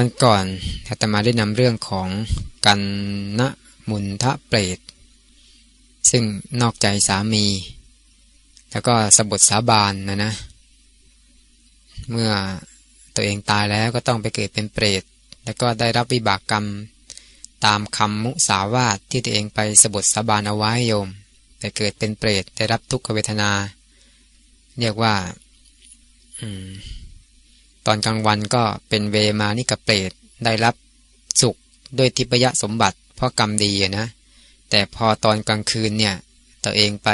วันก่อนอาตมาได้นำเรื่องของกันณมุนทะเปรต ซึ่งนอกใจสามี แล้วก็สบทสาบานนะนะ เมื่อตัวเองตายแล้วก็ต้องไปเกิดเป็นเปรต แล้วก็ได้รับวิบากกรรมตามคำมุสาวาทที่ตัวเองไปสบทสาบานเอาไว้โยม แต่เกิดเป็นเปรตได้รับทุกขเวทนา เรียกว่า อืม ตอนกลางวันก็เป็นเวมานิกเปรตได้รับสุขด้วยทิพยสมบัติ เพราะกรรมดีนะ แต่พอตอนกลางคืนเนี่ยตัวเองไป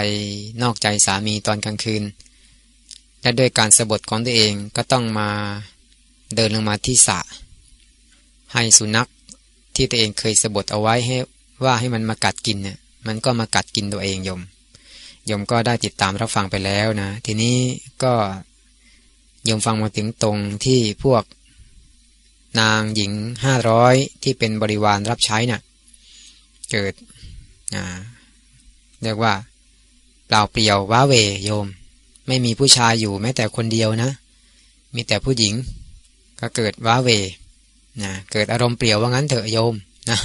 นอกใจสามีตอนกลางคืน และด้วยการสบทของตัวเองก็ต้องมาเดินลงมาที่สระให้สุนัขที่ตัวเองเคยสบทเอาไว้ให้ว่าให้มันมากัดกินเนี่ยมันก็มากัดกินตัวเองยมยมก็ได้ติดตามรับฟังไปแล้วนะ ทีนี้ก็ ยมฟังมาถึงตรงที่พวก นางหญิงห้าร้อยที่เป็นบริวารรับใช้นะ่ะ เกิดเรียกว่า เปล่าเปลี่ยวว้าเวโยม ไม่มีผู้ชายอยู่แม้แต่คนเดียวนะ มีแต่ผู้หญิง ก็เกิดว้าเวนะเกิดอารมณ์เปลี่ยวว่างั้นเถอะโยมนะ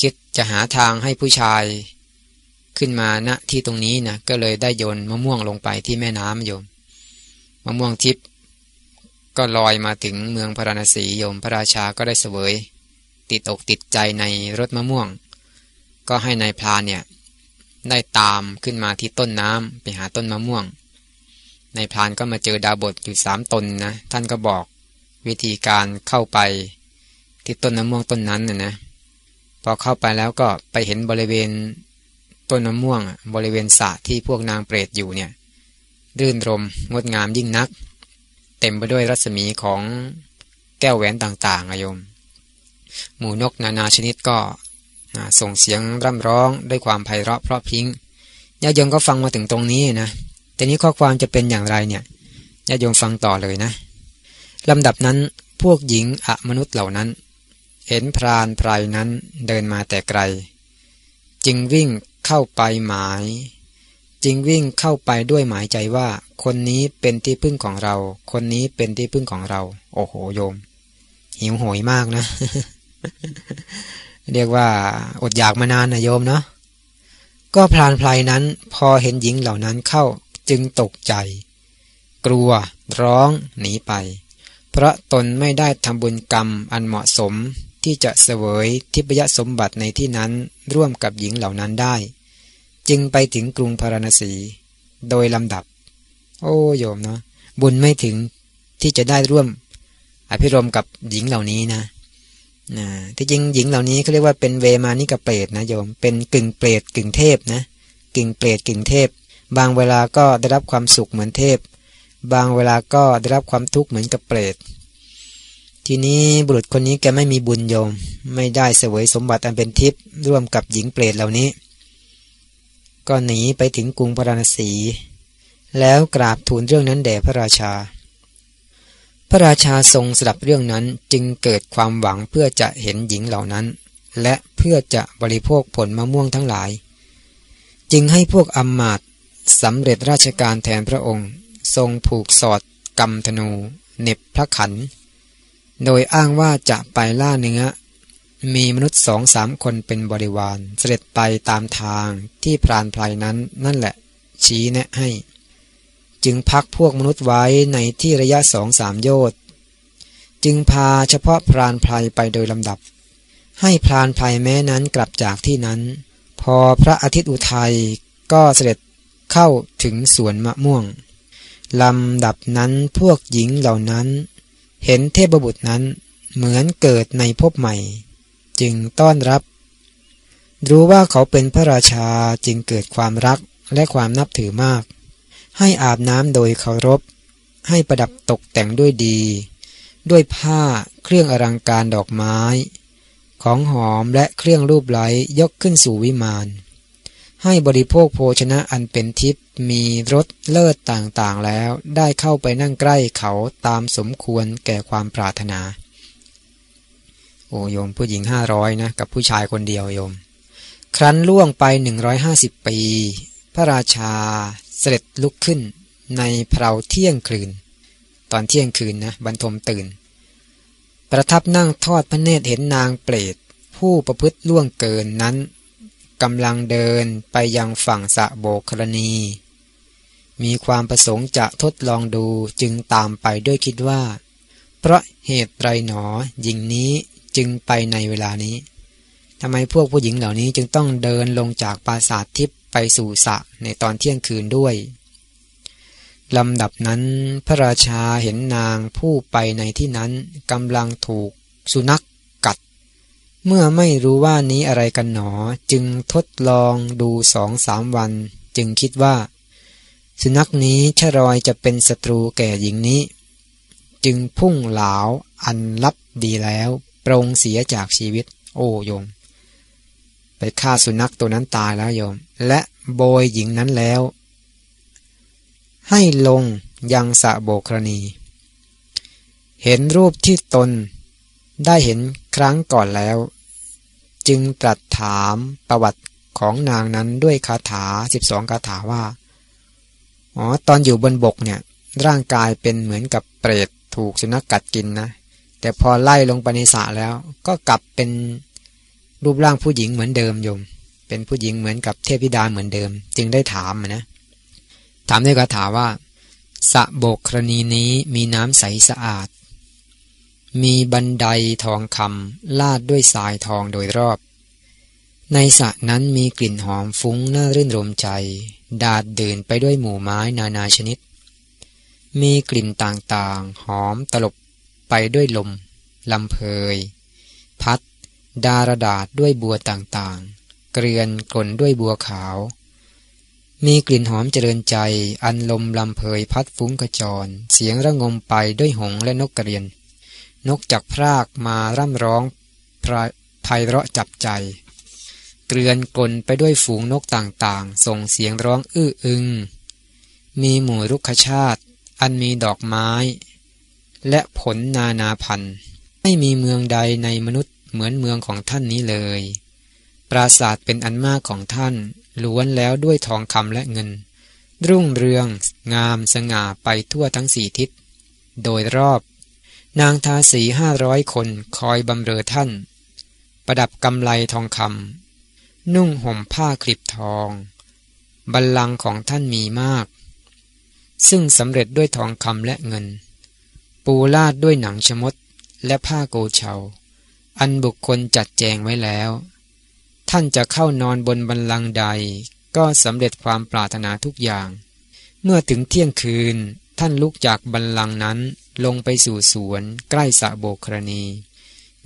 คิดจะหาทางให้ผู้ชายขึ้นมาณที่ตรงนี้นะก็เลยได้โยนมะม่วงลงไปที่แม่น้ำโยม มะม่วงทิพย์ก็ลอยมาถึงเมืองพระราณสีโยมพระราชาก็ได้เสวย ติดอกติดใจในรถมะม่วง ก็ให้ในายพรานเนี่ยได้ตามขึ้นมาที่ต้นน้ำไปหาต้นมะม่วงนายพรานก็มาเจอดาบทอยู่สามตนนะ ท่านก็บอกวิธีการเข้าไปที่ต้นมะม่วงต้นนั้นนะนะ พอเข้าไปแล้วก็ไปเห็นบริเวณต้นมะม่วงบริเวณสระที่พวกนางเปรตอยู่เนี่ย รื่นรมงดงามยิ่งนัก เต็มไปด้วยรัศมีของแก้วแหวนต่างๆอายม หมูนกนานาชนิดก็ส่งเสียงร่ำร้องด้วยความไพเราะเพราะพิงญาโยมก็ฟังมาถึงตรงนี้นะแต่นี้ข้อความจะเป็นอย่างไรเนี่ยญาโยมฟังต่อเลยนะลำดับนั้นพวกหญิงอมนุษย์เหล่านั้น เห็นพรานไพรนั้นเดินมาแต่ไกล จึงวิ่งเข้าไปหมาย จึงวิ่งเข้าไปด้วยหมายใจว่า คนนี้เป็นที่พึ่งของเรา คนนี้เป็นที่พึ่งของเรา โอ้โหโยม หิวโหยมากนะ เรียกว่าอดอยากมานานนะโยมเนาะก็พลานพลายนั้นพอเห็นหญิงเหล่านั้นเข้าจึงตกใจ กลัว ร้อง หนีไป เพราะตนไม่ได้ทำบุญกรรมอันเหมาะสมที่จะเสวยทิพยสมบัติในที่นั้นร่วมกับหญิงเหล่านั้นได้ จึงไปถึงกรุงพาราณสี โดยลำดับ โอ้โยมเนาะบุญไม่ถึงที่จะได้ร่วมอภิรมกับหญิงเหล่านี้นะนะที่จริงหญิงเหล่านี้เขาเรียกว่าเป็นเวมานิกเปรตนะโยม เป็นกึ่งเปรตกึ่งเทพนะกึ่งเปรตกึ่งเทพ บางเวลาก็ได้รับความสุขเหมือนเทพ บางเวลาก็ได้รับความทุกข์เหมือนกับเปรต ทีนี้บุรุษคนนี้แกไม่มีบุญโยม ไม่ได้เสวยสมบัติอันเป็นทิพย์ร่วมกับหญิงเปรตเหล่านี้ ก็หนีไปถึงกรุงพราณสี แล้วกราบทูลเรื่องนั้นแด่พระราชา พระราชาทรงสดับเรื่องนั้นจึงเกิดความหวังเพื่อจะเห็นหญิงเหล่านั้น และเพื่อจะบริโภคผลมะม่วงทั้งหลาย จึงให้พวกอมมาตสำเร็จราชการแทนพระองค์ ทรงผูกสอดกำธนูเน็บพระขัน โดยอ้างว่าจะไปล่าเนื้อ มีมนุษย์สองสามคนเป็นบริวาร เสด็จไปตามทางที่พรานพลายนั้นนั่นแหละ ชี้แนะให้ จึงพักพวกมนุษย์ไว้ในที่ระยะสองสามโยชน์จึงพาเฉพาะพรานพลายไปโดยลำดับ ให้พรานพลายแม้นั้นกลับจากที่นั้น พอพระอาทิตย์อุทัยก็เสด็จเข้าถึงสวนมะม่วงลำดับนั้นพวกหญิงเหล่านั้น เห็นเทพบุตรนั้นเหมือนเกิดในภพใหม่ จึงต้อนรับ รู้ว่าเขาเป็นพระราชาจึงเกิดความรักและความนับถือมาก ให้อาบน้ำโดยเคารพ ให้ประดับตกแต่งด้วยดี ด้วยผ้าเครื่องอลังการดอกไม้ ของหอมและเครื่องรูปไหลยกขึ้นสู่วิมาน ให้บริโภคโภชนะอันเป็นทิพย์มีรสเลิศต่างๆแล้วได้เข้าไปนั่งใกล้เขาตามสมควรแก่ความปรารถนา โอ้โยมผู้หญิงห้าร้อยนะ กับผู้ชายคนเดียวโยม ครั้นล่วงไปหนึ่งร้อยห้าสิบปี พระราชาเสด็จลุกขึ้น ในเพราเที่ยงคืน ตอนเที่ยงคืนนะบรรทมตื่น ประทับนั่งทอดพระเนตรเห็นนางเปรตผู้ประพฤติล่วงเกินนั้นกำลังเดินไปยังฝั่งสะโบกครณี มีความประสงค์จะทดลองดูจึงตามไปด้วยคิดว่า เพราะเหตุไรหนอหญิงนี้ จึงไปในเวลานี้ทำไมพวกผู้หญิงเหล่านี้จึงต้องเดินลงจากปราสาททิพย์ไปสู่สะในตอนเที่ยงคืนด้วยลำดับนั้นพระราชาเห็นนางผู้ไปในที่นั้นกำลังถูกสุนัขเมื่อไม่รู้ว่านี้อะไรกันหนอจึงทดลองดูสองสามวัน จึงคิดว่า สุนัขนี้ชรอยจะเป็นศัตรูแก่หญิงนี้ จึงพุ่งเหลาอันลับดีแล้ว ปรงเสียจากชีวิต โอ้โยม ไปฆ่าสุนัขตัวนั้นตายแล้วโยม และโบยหญิงนั้นแล้ว ให้ลงยังสะโบกรณี เห็นรูปที่ตนได้เห็นครั้งก่อนแล้ว จึงตรัสถามประวัติของนางนั้นด้วยคาถาสิบสองคาถาว่า อ๋อ ตอนอยู่บนบกเนี่ย ร่างกายเป็นเหมือนกับเปรตถูกสุนัขกกัดกินนะ แต่พอไล่ลงไปในสระแล้ว ก็กลับเป็นรูปร่างผู้หญิงเหมือนเดิมโยม เป็นผู้หญิงเหมือนกับเทพธิดาเหมือนเดิม จึงได้ถามนะ ถามด้วยคาถาว่าสะโบกครณีนี้มีน้ำใสสะอาด มีบันไดทองคำลาดด้วยสายทองโดยรอบ ในสระนั้นมีกลิ่นหอมฟุ้งน่ารื่นรมใจ ดาดเดินไปด้วยหมู่ไม้นานาชนิด มีกลิ่นต่างๆ หอมตลบ ไปด้วยลมลำเพย พัด ดารดาดด้วยบัวต่างๆ เกลือนกลนด้วยบัวขาว มีกลิ่นหอมเจริญใจ อันลมลำเพยพัดฟุ้งกระจร เสียงระงมไปด้วยหงและนกกระเรียน นกจักพรากมาร่ำร้องไพเราะจับใจ เกลือนกลนไปด้วยฝูงนกต่างๆ ส่งเสียงร้องอื้ออึง มีหมู่รุกขชาติ อันมีดอกไม้ และผลนานาพันธุ์ ไม่มีเมืองใดในมนุษย์เหมือนเมืองของท่านนี้เลย ปราสาทเป็นอันมากของท่านล้วนแล้วด้วยทองคำและเงิน รุ่งเรือง งามสง่าไปทั่วทั้งสี่ทิศ โดยรอบ นางทาสีห้าร้อยคนคอยบำเรอท่าน ประดับกำไลทองคำนุ่งห่มผ้าคลิบทอง บัลลังก์ของท่านมีมาก ซึ่งสำเร็จด้วยทองคำและเงิน ปูลาดด้วยหนังชมดและผ้าโกเชา อันบุคคลจัดแจงไว้แล้ว ท่านจะเข้านอนบนบัลลังใด ก็สำเร็จความปรารถนาทุกอย่าง เมื่อถึงเที่ยงคืน ท่านลุกจากบัลลังนั้นลงไปสู่สวนใกล้สะโบกรณี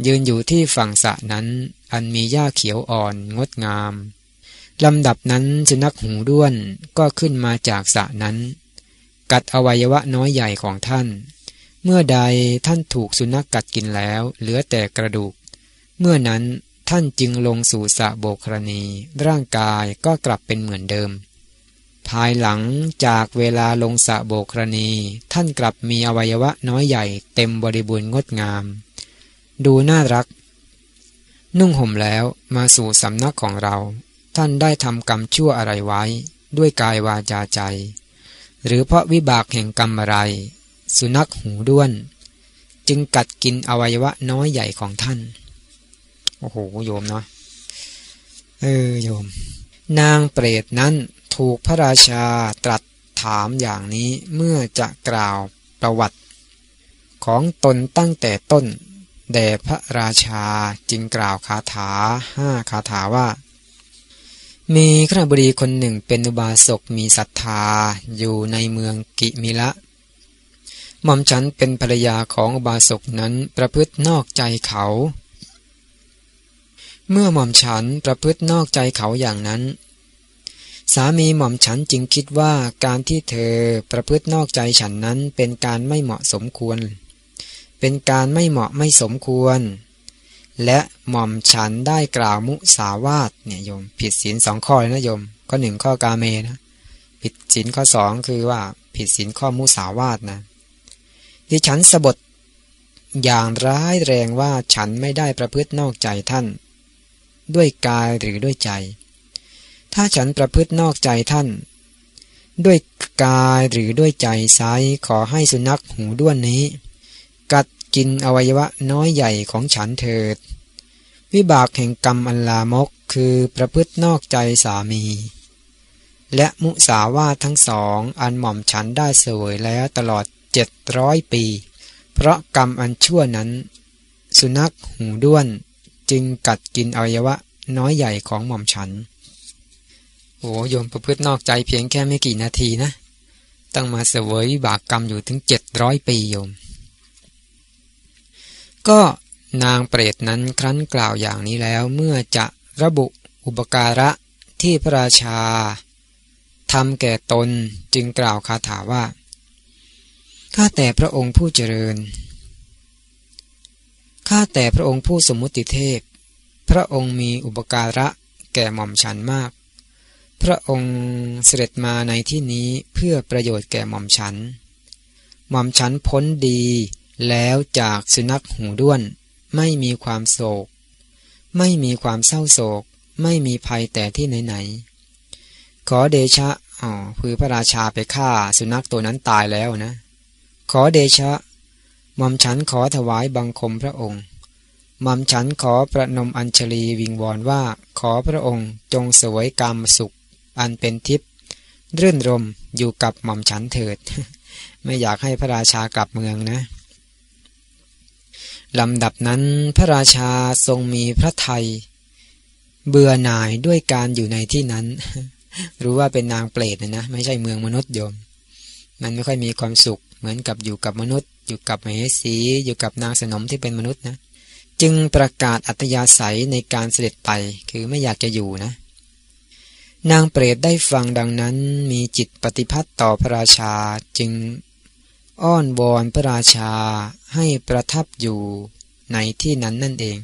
ยืนอยู่ที่ฝั่งสะนั้นอันมีหญ้าเขียวอ่อนงดงามลำดับนั้นสุนัขหูด้วนก็ขึ้นมาจากสะนั้น กัดอวัยวะน้อยใหญ่ของท่าน เมื่อใดท่านถูกสุนัขกกัดกินแล้ว เหลือแต่กระดูก เมื่อนั้นท่านจึงลงสู่สะโบกรณี ร่างกายก็กลับเป็นเหมือนเดิม ภายหลังจากเวลาลงสะโบกรณี ท่านกลับมีอวัยวะน้อยใหญ่เต็มบริบูรณ์งดงาม ดูน่ารัก นุ่งห่มแล้วมาสู่สำนักของเรา ท่านได้ทำกรรมชั่วอะไรไว้ ด้วยกายวาจาใจ หรือเพราะวิบากแห่งกรรมอะไร สุนัขหูด้วน จึงกัดกินอวัยวะน้อยใหญ่ของท่าน โอ้โหโยมเนาะเออโยม นางเปรตนั้นถูกพระราชาตรัสถามอย่างนี้เมื่อจะกล่าวประวัติ ของตนตั้งแต่ต้นแด่พระราชาจึงกล่าวคาถาห้าคาถาว่า มีขณบดีคนหนึ่งเป็นอุบาสกมีศรัทธาอยู่ในเมืองกิมิละ ม่อมฉันเป็นภรรยาของอุบาสกนั้นประพฤตินอกใจเขา เมื่อหม่อมฉันประพฤตินอกใจเขาอย่างนั้น สามีหม่อมฉันจึงคิดว่าการที่เธอประพฤตินอกใจฉันนั้นเป็นการไม่เหมาะสมควรเเป็นการไม่เหมาะไม่สมควร และหม่อมฉันได้กล่าวมุสาวาทเนี่ยโยม ผิดศีลสองข้อเลยนะโยม ข้อหนึ่งข้อกาเมนะ ผิดศีลข้อสองคือว่าผิดศีลข้อมุสาวาทนะ ดิฉันสบทอย่างร้ายแรงว่าฉันไม่ได้ประพฤตินอกใจท่าน ด้วยกายหรือด้วยใจ ถ้าฉันประพฤตินอกใจท่าน ด้วยกายหรือด้วยใจไซขอให้สุนัขหูด้วนนี้ กัดกินอวัยวะน้อยใหญ่ของฉันเถิด วิบากแห่งกรรมอันลามกคือประพฤตินอกใจสามี และมุสาวาทั้งสองอันหม่อมฉันได้เสวยแล้วตลอด เจ็ดร้อยปี เพราะกรรมอันชั่วนั้น สุนัขหูด้วนจึงกัดกินอวัยวะน้อยใหญ่ของหม่อมฉัน โอ้โยมประพฤตินอกใจเพียงแค่ไม่กี่นาทีนะ ต้องมาเสวยวิบากกรรมอยู่ถึงเจ็ดร้อยปีโยม ก็นางเปรตนั้นครั้นกล่าวอย่างนี้แล้วเมื่อจะระบุอุปการะที่พระราชาทำแก่ตนจึงกล่าวคาถาว่า ข้าแต่พระองค์ผู้เจริญ ข้าแต่พระองค์ผู้สมมุติเทพ พระองค์มีอุปการะแก่หม่อมฉันมาก พระองค์เสด็จมาในที่นี้เพื่อประโยชน์แก่หม่อมฉัน หม่อมฉันพ้นดีแล้วจากสุนัขหูด้วน ไม่มีความโศก ไม่มีความเศร้าโศก ไม่มีภัยแต่ที่ไหนๆขอเดชะอ๋อคือพระราชาไปฆ่าสุนัขตัวนั้นตายแล้วนะ ขอเดชะหม่อมฉันขอถวายบังคมพระองค์หม่อมฉันขอประนมอัญชลีวิงวอนว่าขอพระองค์จงสวยกรรมสุข อันเป็นทิพย์รื่นรมอยู่กับหม่อมฉันเถิด ไม่อยากให้พระราชากลับเมืองนะลำดับนั้นพระราชาทรงมีพระไทย เบื่อหน่ายด้วยการอยู่ในที่นั้น รู้ว่าเป็นนางเปรตนะนะ ไม่ใช่เมืองมนุษย์โยม มันไม่ค่อยมีความสุข เหมือนกับอยู่กับมนุษย์ อยู่กับมเหสี อยู่กับนางสนมที่เป็นมนุษย์นะ จึงประกาศอัตยาศัยในการเสด็จไปคือไม่อยากจะอยู่นะ นางเปรตได้ฟังดังนั้นมีจิตปฏิพัติต่อพระราชาจึงอ้อนวอนพระราชาให้ประทับอยู่ในที่นั้นนั่นเอง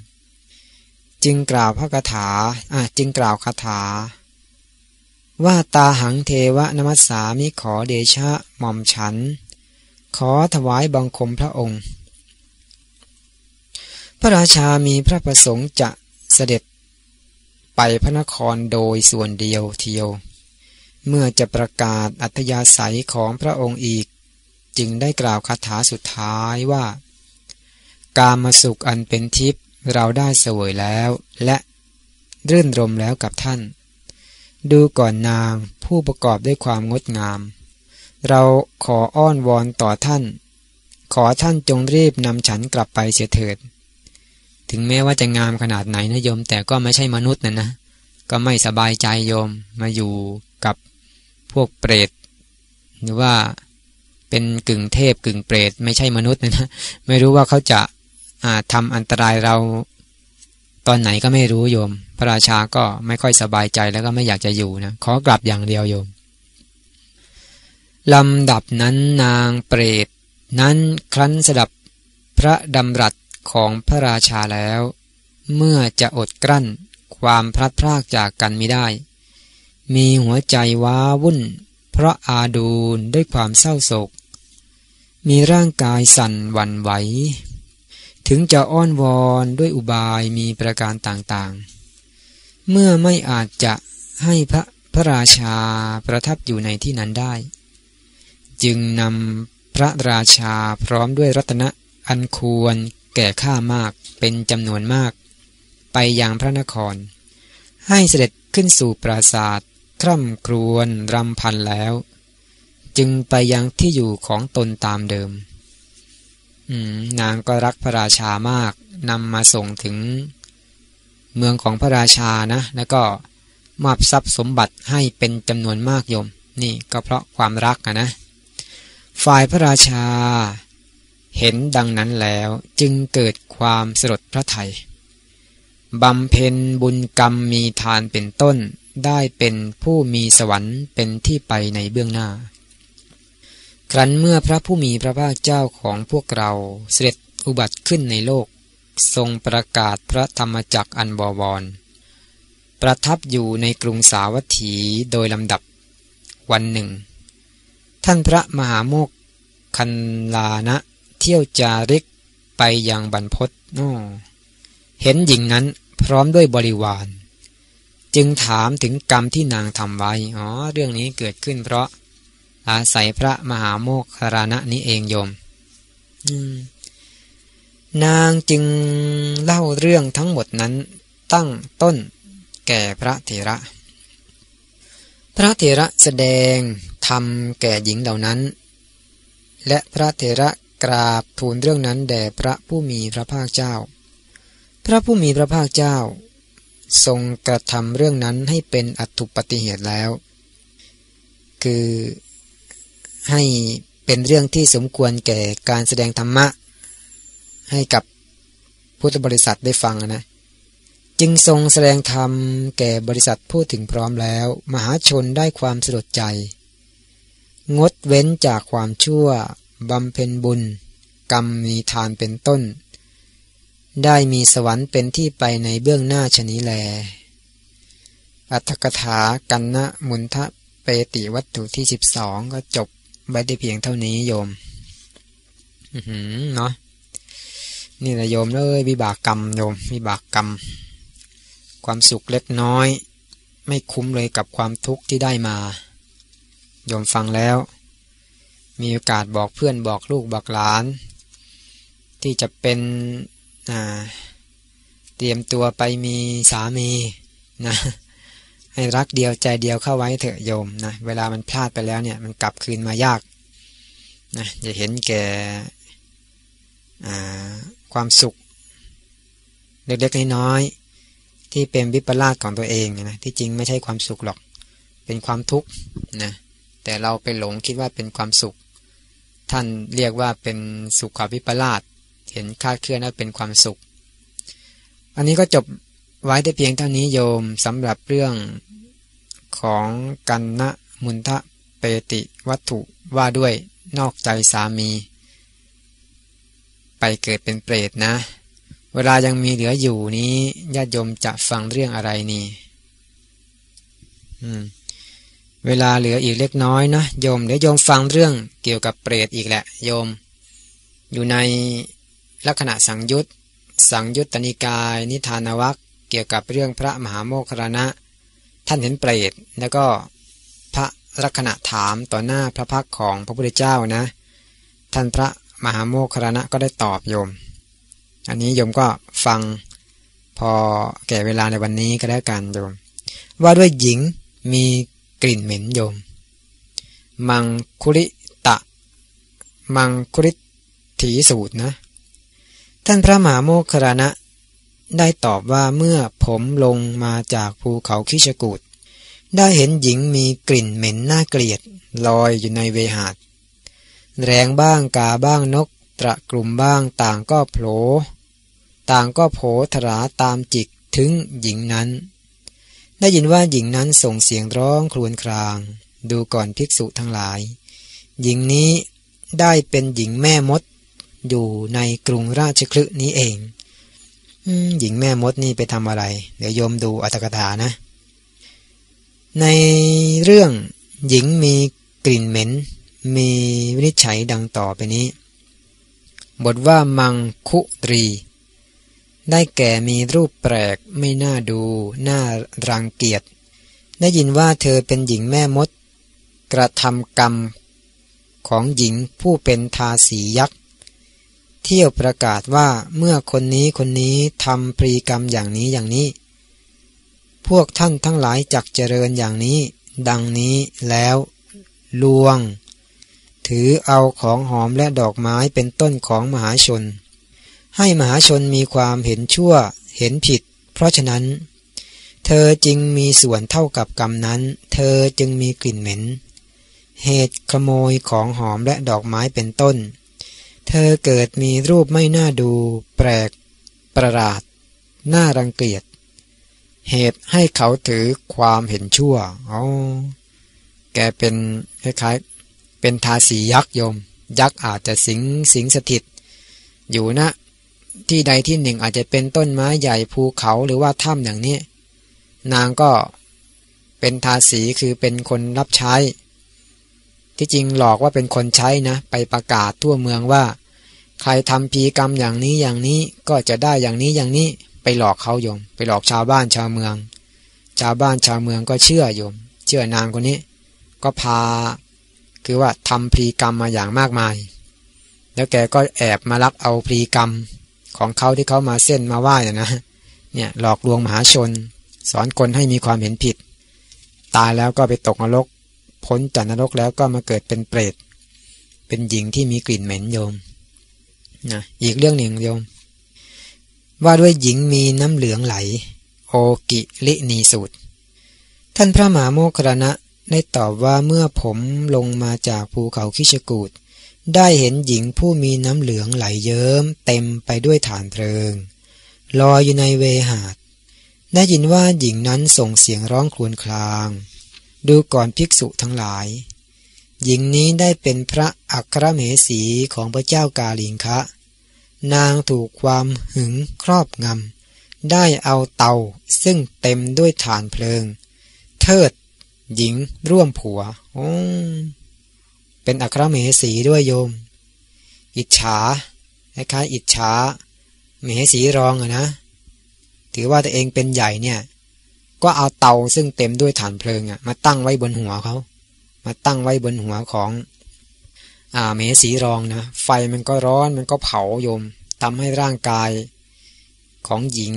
จึงกล่าวพระคาถาอะจึงกล่าวคาถา ว่าตาหังเทวะนมัสสามิขอเดชะหม่อมฉัน ขอถวายบังคมพระองค์ พระราชามีพระประสงค์จะเสด็จไปพระนครโดยส่วนเดียวเทียว เมื่อจะประกาศอัธยาศัยของพระองค์อีก จึงได้กล่าวคาถาสุดท้ายว่า กามสุขอันเป็นทิพย์เราได้เสวยแล้ว และรื่นรมแล้วกับท่าน ดูก่อนนางผู้ประกอบด้วยความงดงาม เราขออ้อนวอนต่อท่าน ขอท่านจงรีบนำฉันกลับไปเสียเถิด ถึงแม้ว่าจะงามขนาดไหนนะโยม แต่ก็ไม่ใช่มนุษย์นะนะ ก็ไม่สบายใจโยมมาอยู่กับพวกเปรต หรือว่าเป็นกึ่งเทพกึ่งเปรต ไม่ใช่มนุษย์นะนะ ไม่รู้ว่าเขาจะทำอันตรายเราตอนไหนก็ไม่รู้โยม พระราชาก็ไม่ค่อยสบายใจแล้วก็ไม่อยากจะอยู่นะ ขอกลับอย่างเดียวโยม ลำดับนั้นนางเปรต นั้นครั้นสดับพระดำรัสของพระราชาแล้ว เมื่อจะอดกลั้นความพลัดพรากจากกันไม่ได้ มีหัวใจว้าวุ่น เพราะอาดูลด้วยความเศร้าโศก มีร่างกายสั่นหวั่นไหว ถึงจะอ้อนวอนด้วยอุบายมีประการต่างๆ เมื่อไม่อาจจะให้พระพระราชาประทับอยู่ในที่นั้นได้ จึงนำพระราชาพร้อมด้วยรัตนะอันควรแก่ข้ามากเป็นจำนวนมาก ไปยังพระนคร ให้เสด็จขึ้นสู่ปราศาสตร์คร่ำครวญรำพันแล้ว จึงไปยังที่อยู่ของตนตามเดิมนางก็รักพระราชามากนำมาส่งถึง เมืองของพระราชานะ แล้วก็มอบทรัพย์สมบัติให้เป็นจำนวนมากโยม นี่ก็เพราะความรักนะ ฝ่ายพระราชา เห็นดังนั้นแล้วจึงเกิดความสลดพระไทยบำเพ็ญบุญกรรมมีทานเป็นต้นได้เป็นผู้มีสวรรค์เป็นที่ไปในเบื้องหน้า ครั้นเมื่อพระผู้มีพระภาคเจ้าของพวกเราเสด็จอุบัติขึ้นในโลก ทรงประกาศพระธรรมจักอันบวร ประทับอยู่ในกรุงสาวัตถีโดยลำดับวันหนึ่ง ท่านพระมหาโมกคันลานะ เที่ยวจาริกไปยังบรรพศเห็นหญิงนั้นพร้อมด้วยบริวาร จึงถามถึงกรรมที่นางทำไว้ อ๋อ เรื่องนี้เกิดขึ้นเพราะ อาศัยพระมหาโมคคารณะนี้เองโยมนางจึงเล่าเรื่องทั้งหมดนั้นตั้งต้นแก่พระเถระ พระเถระแสดง ทำแก่หญิงเหล่านั้น และพระเถระกราบทูลเรื่องนั้นแด่พระผู้มีพระภาคเจ้า พระผู้มีพระภาคเจ้า ทรงกระทำเรื่องนั้นให้เป็นอัตุปฏิเหตุแล้ว คือให้เป็นเรื่องที่สมควรแก่การแสดงธรรมะ ให้กับพุทธบริษัทได้ฟังนะ จึงทรงแสดงธรรมแก่บริษัทพูดถึงพร้อมแล้ว มหาชนได้ความสลดใจ งดเว้นจากความชั่ว บำเพ็ญบุญ กรรมมีทานเป็นต้น ได้มีสวรรค์เป็นที่ไปในเบื้องหน้าชนิแล อัตถกถากันนะมุนทะเปติวัตถุที่สิบสองก็จบไว้ได้เพียงเท่านี้โยมเนาะนี่แหละโยมเลยวิบากกรรมโยมวิบากกรรม ความสุขเล็กน้อย ไม่คุ้มเลยกับความทุกข์ที่ได้มา โยมฟังแล้ว มีโอกาสบอกเพื่อนบอกลูกบอกหลาน ที่จะเป็นเตรียมตัวไปมีสามีนะให้รักเดียวใจเดียวเข้าไว้เถอะโยมนะเวลามันพลาดไปแล้วเนี่ยมันกลับคืนมายากนะจะเห็นแก่ความสุขเล็กๆน้อยๆที่เป็นวิปลาสของตัวเองนะที่จริงไม่ใช่ความสุขหรอก เป็นความทุกข์นะ แต่เราไปหลงคิดว่าเป็นความสุข ท่านเรียกว่าเป็นสุขวิปลาสเห็นคาดเคลื่อนว่าเป็นความสุข อันนี้ก็จบไว้ได้เพียงเท่านี้โยมสำหรับเรื่องของกันนะมุนทะเปติวัตถุว่าด้วยนอกใจสามี ไปเกิดเป็นเปรตนะ เวลายังมีเหลืออยู่นี้ญาติโยมจะฟังเรื่องอะไรนี่ อืม เวลาเหลืออีกเล็กน้อยนะโยมเดี๋ยวโยมฟังเรื่องเกี่ยวกับเปรตอีกแหละ โยม อยู่ในลักษณะสังยุตสังยุตตนิกาย นิทานวัคเกี่ยวกับเรื่องพระมหาโมคคารณะ ท่านเห็นเปรตแล้วก็พระลักษณะถามต่อหน้าพระพักของพระพุทธเจ้านะ ท่านพระมหาโมคคารณะก็ได้ตอบโยม อันนี้โยมก็ฟังพอแก่เวลาในวันนี้ก็แล้วกันโยม ว่าด้วยหญิงมี กลิ่นเหม็นโยม มังคุริตะ มังคุริถีสูตรนะ ท่านพระมหาโมคคารณะ ได้ตอบว่าเมื่อผมลงมาจากภูเขาคิชกูดได้เห็นหญิงมีกลิ่นเหม็นน่าเกลียด ลอยอยู่ในเวหาด แรงบ้างกาบ้างนก ตระกลุ่มบ้างต่างก็โผลต่างก็โผธราตามจิกถึงหญิงนั้น ได้ยินว่าหญิงนั้นส่งเสียงร้องครวญคราง ดูก่อนภิกษุทั้งหลาย หญิงนี้ได้เป็นหญิงแม่มด อยู่ในกรุงราชคลึนี้เองหญิงแม่มดนี่ไปทำอะไร เดี๋ยวโยมดูอัตถกถานะ ในเรื่องหญิงมีกลิ่นเหม็น มีวินิจฉัยดังต่อไปนี้ บทว่ามังคุตรี ได้แก่มีรูปแปลกไม่น่าดูน่ารังเกียจ ได้ยินว่าเธอเป็นหญิงแม่มด กระทำกรรม ของหญิงผู้เป็นทาสียักษ์ เที่ยวประกาศว่าเมื่อคนนี้คนนี้ทำพรีกรรมอย่างนี้อย่างนี้ พวกท่านทั้งหลายจักเจริญอย่างนี้ ดังนี้แล้วลวง ถือเอาของหอมและดอกไม้เป็นต้นของมหาชน ให้มหาชนมีความเห็นชั่วเห็นผิด เพราะฉะนั้น เธอจึงมีส่วนเท่ากับกรรมนั้น เธอจึงมีกลิ่นเหม็น เหตุขโมยของหอมและดอกไม้เป็นต้น เธอเกิดมีรูปไม่น่าดู แปลก ประหลาด น่ารังเกียจ เหตุให้เขาถือความเห็นชั่วอ๋อแกเป็นคล้ายๆเป็นทาสียักษ์ยม ยักษ์อาจจะสิงสิงสถิต อยู่นะ ที่ใดที่หนึ่งอาจจะเป็นต้นไม้ใหญ่ภูเขาหรือว่าถ้ำอย่างนี้ นางก็เป็นทาสีคือเป็นคนรับใช้ ที่จริงหลอกว่าเป็นคนใช้นะ ไปประกาศทั่วเมืองว่า ใครทำพีกรรมอย่างนี้อย่างนี้ก็จะได้อย่างนี้อย่างนี้ไปหลอกเขาโยม ไปหลอกชาวบ้านชาวเมือง ชาวบ้านชาวเมืองก็เชื่อโยม เชื่อนางคนนี้ ก็พา คือว่าทำพีกรรมมาอย่างมากมาย แล้วแกก็แอบมารับเอาพีกรรม ของเขาที่เขามาเส้นมาไหว้นะเนี่ยหลอกลวงมหาชน สอนคนให้มีความเห็นผิด ตายแล้วก็ไปตกนรก พ้นจากนรกแล้วก็มาเกิดเป็นเปรต เป็นหญิงที่มีกลิ่นเหม็นโยมนะอีกเรื่องหนึ่งโยม ว่าด้วยหญิงมีน้ำเหลืองไหล โอกิลินีสูตร ท่านพระมหาโมครณะได้ตอบว่าเมื่อผมลงมาจากภูเขาคิชกูด ได้เห็นหญิงผู้มีน้ำเหลืองไหลเยิ้ม เต็มไปด้วยฐานเพลิง ลอยอยู่ในเวหาด ได้ยินว่าหญิงนั้นส่งเสียงร้องครวญคราง ดูก่อนภิกษุทั้งหลาย หญิงนี้ได้เป็นพระอัครเมสีของพระเจ้ากาลิงคะ นางถูกความหึงครอบงำ ได้เอาเตาซึ่งเต็มด้วยฐานเพลิง เทิด หญิงร่วมผัว โอ้ เป็นอัครมเหสีด้วยโยม อิจฉาคล้ายๆอิจฉามเหสีรองอะนะ ถือว่าตัวเองเป็นใหญ่เนี่ย ก็เอาเตาซึ่งเต็มด้วยฐานเพลิงอะมาตั้งไว้บนหัวเขา มาตั้งไว้บนหัวของอ่าเมสีรองนะ ไฟมันก็ร้อนมันก็เผาโยมทำให้ร่างกายของหญิง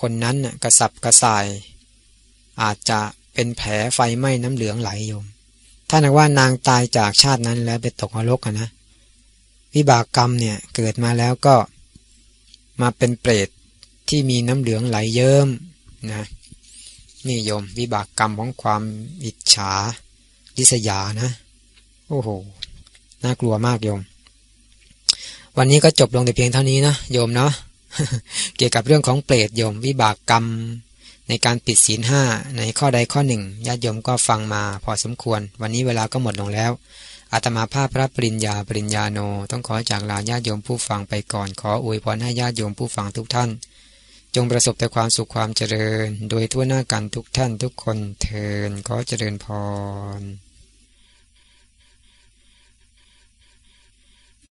คนนั้นน่ะกระสับกระส่าย อาจจะเป็นแผลไฟไหม้น้ำเหลืองไหลโยม ถ้านักว่านางตายจากชาตินั้นแล้วไปตกนรกนะ วิบากกรรมเนี่ยเกิดมาแล้วก็มาเป็นเปรตที่มีน้ำเหลืองไหลเยิ้มนะนี่โยมวิบากกรรมของความอิจฉาดิษยานะ โอ้โห น่ากลัวมากโยม วันนี้ก็จบลงแต่เพียงเท่านี้นะโยมเนาะเกี่ยวกับเรื่องของเปรตโยม วิบากกรรม ในการปิดศีลห้าในข้อใดข้อหนึ่งญาติโยมก็ฟังมาพอสมควร วันนี้เวลาก็หมดลงแล้วอาตมาภาพพระปริญญาปริญญาโน ต้องขอจากลาญาติโยมผู้ฟังไปก่อนขออวยพรให้ญาติโยมผู้ฟังทุกท่าน จงประสบแต่ความสุขความเจริญ โดยทั่วหน้ากันทุกท่านทุกคนเทินขอเจริญพร